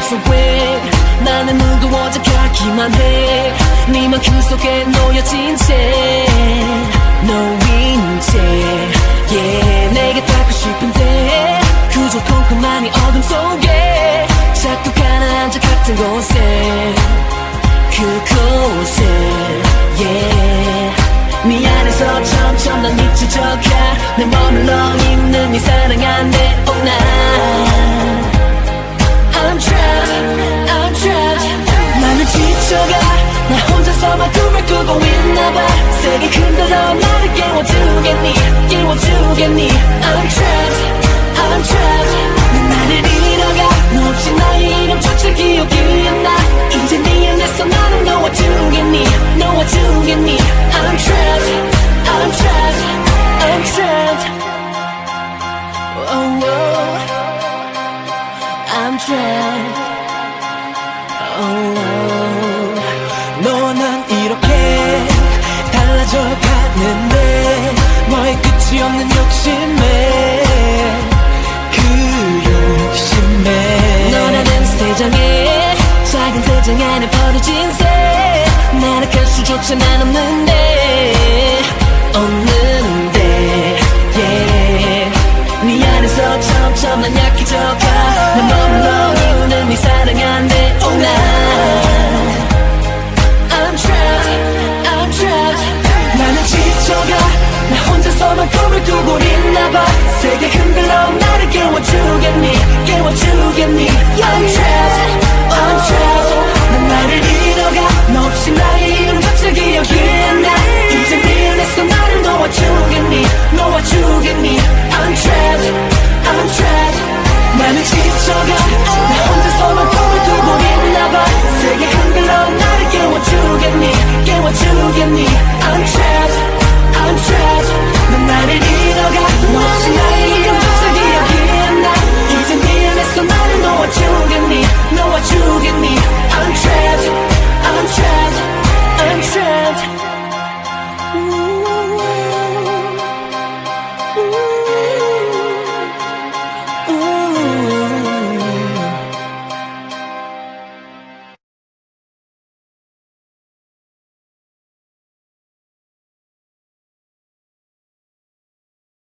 없어 왜? 나는 무거워져 가기만 해네 맘그 속에 놓여진 채. 놓인 채. Yeah, 내게 닿고 싶은데. 그저 컴컴한 이 어둠 속에. 자꾸 가라앉아 같은 곳에. 그곳에. Yeah. 네 안에서 점점 난 잊혀져가 내 머물러 있는 네 사랑한데 oh 난 주겠니? 깨워주겠니? I'm trapped, I'm trapped. 넌 나를 잃어가 너 없이 나의 이름 조차 기억이 안나. 이제 네 안에서 나를 놓아주겠니? 놓아주겠니? I'm trapped, I'm trapped, I'm trapped. Oh, oh. I'm trapped. Oh, oh. 너와 난 이렇게 달라져 가는데 너의 끝이 없는 욕심에 그 욕심에. 너라는 세상에 작은 세상 안에 버려진 새. 날아갈 수조차 난 없는데 없는 꾸고 있나봐. 세게 흔들어. 나를 깨워주겠니? 깨워주겠니